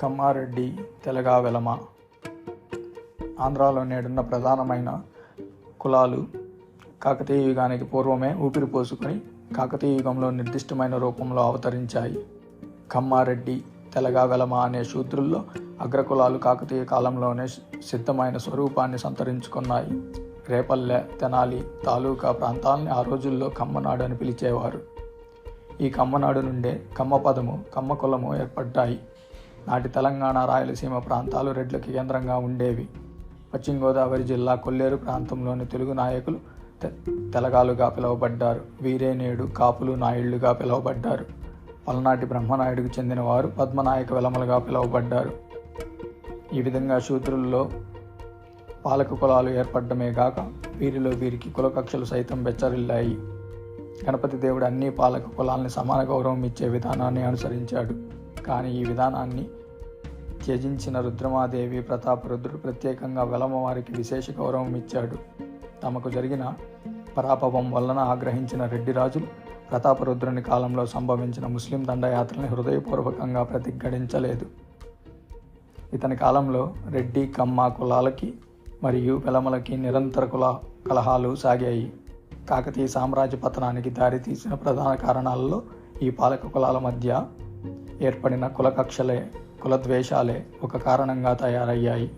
కమ్మారెడ్డి తెలగా వెలమ ఆంధ్రాలో నేడున్న ప్రధానమైన కులాలు కాకతీయ యుగానికి పూర్వమే ఊపిరి పోసుకొని కాకతీయ యుగంలో నిర్దిష్టమైన రూపంలో అవతరించాయి. కమ్మారెడ్డి తెలగా వెలమ అనే శూద్రుల్లో అగ్రకులాలు కాకతీయ కాలంలోనే సిద్ధమైన స్వరూపాన్ని సంతరించుకున్నాయి. రేపల్లె తెనాలి తాలూకా ప్రాంతాలని ఆ రోజుల్లో కమ్మనాడు అని పిలిచేవారు. ఈ కమ్మనాడు నుండే కమ్మ పదము కమ్మ కులము ఏర్పడ్డాయి. నాటి తెలంగాణ రాయలసీమ ప్రాంతాలు రెడ్లకి కేంద్రంగా ఉండేవి. పశ్చిమ గోదావరి జిల్లా కొల్లేరు ప్రాంతంలోని తెలుగు నాయకులు తె తెలగాలుగా పిలువబడ్డారు. వీరే నేడు కాపులు నాయుళ్ళుగా పిలువబడ్డారు. పల్నాటి బ్రహ్మనాయుడికి చెందిన వారు పద్మనాయక వెలమలుగా పిలువబడ్డారు. ఈ విధంగా శూద్రుల్లో పాలక కులాలు ఏర్పడమే గాక వీరిలో వీరికి కులకక్షలు సైతం బెచ్చరిల్లాయి గణపతి దేవుడు అన్ని పాలక కులాలని సమాన గౌరవం ఇచ్చే విధానాన్ని అనుసరించాడు. కానీ ఈ విధానాన్ని త్యజించిన రుద్రమాదేవి ప్రతాపరుద్రుడు ప్రత్యేకంగా వెలమవారికి విశేష గౌరవం ఇచ్చాడు. తమకు జరిగిన పరాపవం వలన ఆగ్రహించిన రెడ్డి రాజులు ప్రతాపరుద్రుని కాలంలో సంభవించిన ముస్లిం దండయాత్రని హృదయపూర్వకంగా ప్రతిఘటించలేదు. ఇతని కాలంలో రెడ్డి కమ్మ కులాలకి మరియు వెలమలకి నిరంతర కుల కలహాలు సాగాయి. కాకతీయ సామ్రాజ్య పతనానికి దారితీసిన ప్రధాన కారణాలలో ఈ పాలక కులాల మధ్య ఏర్పడిన కుల కక్షలే కులద్వేషాలే ఒక కారణంగా తయారయ్యాయి.